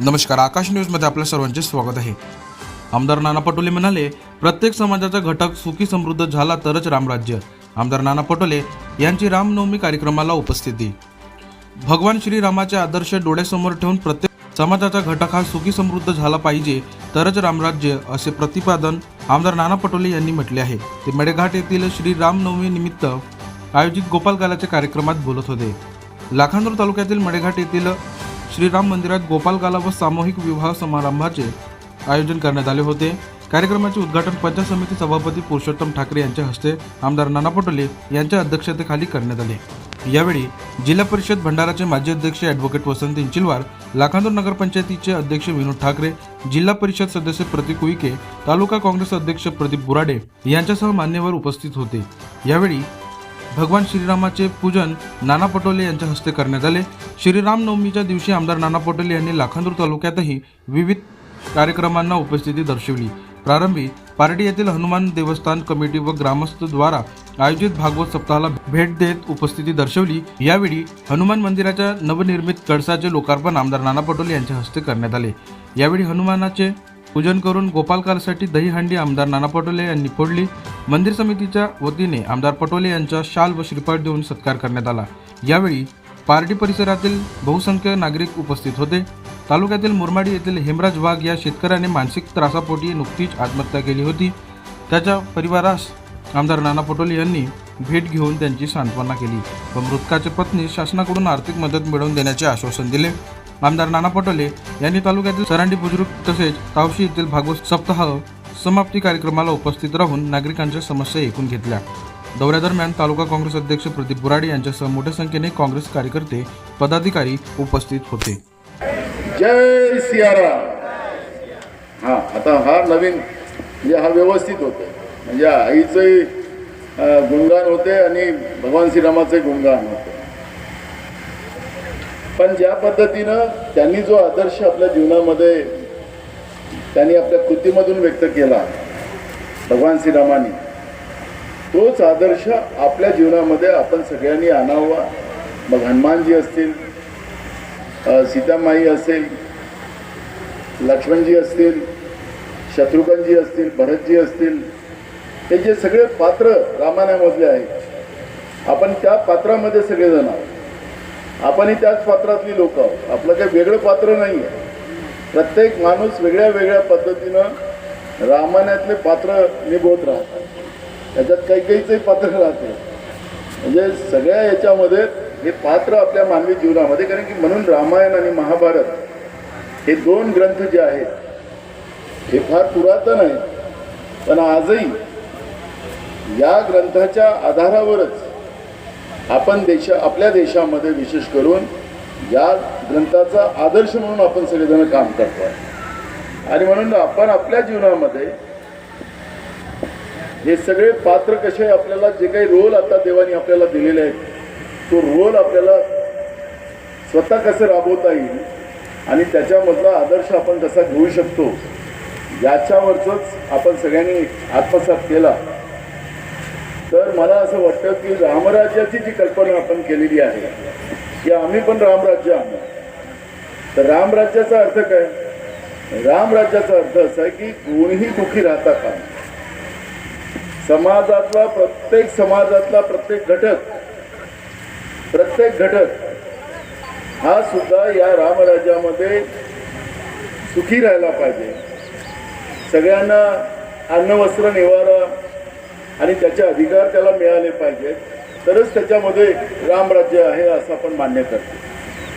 नमस्कार आकाश न्यूजमध्ये आपल्या सर्वांचे स्वागत आहे. आमदार नाना पटोले म्हणाले प्रत्येक समाजाचा घटक सुखी समृद्ध झाला तरच रामराज्य आमदार नाना पटोले यांची रामनवमी कार्यक्रमाला उपस्थिती. भगवान श्रीरामाचे आदर्श डोळ्यासमोर ठेवून प्रत्येक समाजाचा घटक हा सुखी समृद्ध झाला पाहिजे तरच रामराज्य असे प्रतिपादन आमदार नाना पटोले यांनी म्हटले आहे. ते मेळघाट येथील श्री रामनवमी निमित्त आयोजित गोपालकालाच्या कार्यक्रमात बोलत होते. लाखांदूर तालुक्यातील मडेघाट येथील श्रीराम मंदिरात गोपालकाला व सामूहिक विवाह समारंभाचे आयोजन करण्यात आले होते. कार्यक्रमाचे उद्घाटन पंचायत समिती सभापती पुरुषोत्तम ठाकरे यांच्या हस्ते आमदार नाना पटोले यांच्या अध्यक्षतेखाली करण्यात आले. यावेळी जिल्हा परिषद भंडाराचे माजी अध्यक्ष ॲडव्होकेट वसंत इंचिलवार लाखांदूर नगरपंचायतीचे अध्यक्ष विनोद ठाकरे जिल्हा परिषद सदस्य प्रतीक उईके तालुका काँग्रेस अध्यक्ष प्रदीप बुराडे यांच्यासह मान्यवर उपस्थित होते. यावेळी भगवान श्रीरामाचे पूजन नाना पटोले यांच्या हस्ते करण्यात आले. श्रीराम नवमीच्या दिवशी आमदार नाना पटोले यांनी लाखांदूर तालुक्यातही विविध कार्यक्रमांना उपस्थिती दर्शवली. प्रारंभी पारडी येथील हनुमान देवस्थान कमिटी व ग्रामस्थ द्वारा आयोजित भागवत सप्ताहाला भेट देत उपस्थिती दर्शवली. यावेळी हनुमान मंदिराच्या नवनिर्मित कळसाचे लोकार्पण आमदार नाना पटोले यांच्या हस्ते करण्यात आले. यावेळी हनुमानाचे पूजन करून गोपालकालसाठी दहीहंडी आमदार नाना पटोले यांनी फोडली. मंदिर समितीच्या वतीने आमदार पटोले यांचा शाल व श्रीफळ देऊन सत्कार करण्यात आला. यावेळी पार्टी परिसरातील बहुसंख्य नागरिक उपस्थित होते. तालुक्यातील मुरमाडी येथील हेमराज वाघ या शेतकऱ्याने मानसिक त्रासापोटी नुकतीच आत्महत्या केली होती. त्याच्या परिवारास आमदार नाना पटोले यांनी भेट घेऊन त्यांची सांत्वना केली व मृतकाच्या पत्नी शासनाकडून आर्थिक मदत मिळवून देण्याचे आश्वासन दिले. आमदार नाना पटोले यांनी तालुक्यातील सरांडी बुजुर्ग तसेच तावशी येथील भागवत सप्ताह समाप्ती कार्यक्रमाला उपस्थित राहून नागरिकांच्या समस्या ऐकून घेतल्या. दौऱ्यादरम्यान तालुका काँग्रेस अध्यक्ष प्रदीप बुराडे यांच्यासह मोठ्या संख्येने काँग्रेस कार्यकर्ते पदाधिकारी उपस्थित होते. जय सियाराम. हा आता हा नवीन म्हणजे हा व्यवस्थित होते म्हणजे आईचंही गुणगान होते आणि भगवान श्रीरामाचे गुणगान होते. पण ज्या पद्धतीनं त्यांनी जो आदर्श आपल्या जीवनामध्ये त्यांनी आपल्या कृतीमधून व्यक्त केला भगवान श्रीरामाने तोच आदर्श आपल्या जीवनामध्ये आपण सगळ्यांनी आणावा. मग हनुमानजी असतील सीतामाई असेल लक्ष्मणजी असतील शत्रुघ्नजी असतील भरतजी असतील हे जे सगळे पात्र रामायणामधले आहेत आपण त्या पात्रामध्ये सगळेजण आहोत. आपणही त्याच पात्रातली लोक आहोत. आपलं काही वेगळं पात्र नाही आहे प्रत्येक माणूस वेगळ्या वेगळ्या पद्धतीनं रामायणातले पात्र निभवत राहतात त्याच्यात काही काहीचंही पात्र राहते म्हणजे सगळ्या याच्यामध्ये हे पात्र आपल्या मानवी जीवनामध्ये कारण की म्हणून रामायण आणि महाभारत हे दोन ग्रंथ जे आहेत हे फार पुरातन आहेत. पण आजही या ग्रंथाच्या आधारावरच आपण देशा आपल्या देशामध्ये विशेष करून या ग्रंथाचा आदर्श म्हणून आपण सगळेजण काम करतो. आणि म्हणून आपण आपल्या जीवनामध्ये हे सगळे पात्र कसे आपल्याला जे काही रोल आता देवाने आपल्याला दिलेले आहेत तो रोल आपल्याला स्वतः कसं राबवता येईल आणि त्याच्यामधला आदर्श आपण कसा घेऊ शकतो याच्यावरच आपण सगळ्यांनी आत्मसात केला. तर मला असं वाटतं की रामराज्याची जी कल्पना आपण केलेली आहे की आम्ही पण रामराज्य आणू. तर रामराज्याचा अर्थ काय? रामराज्याचा अर्थ असा आहे की कोणीही दुखी राहता का समाजातला प्रत्येक समाजातला प्रत्येक घटक प्रत्येक घटक हा सुद्धा या रामराज्यामध्ये सुखी राहायला पाहिजे. सगळ्यांना अन्न वस्त्र निवारा आणि त्याचे अधिकार त्याला मिळाले पाहिजेत. तरच त्याच्यामध्ये रामराज्य आहे असं आपण मान्य करतो.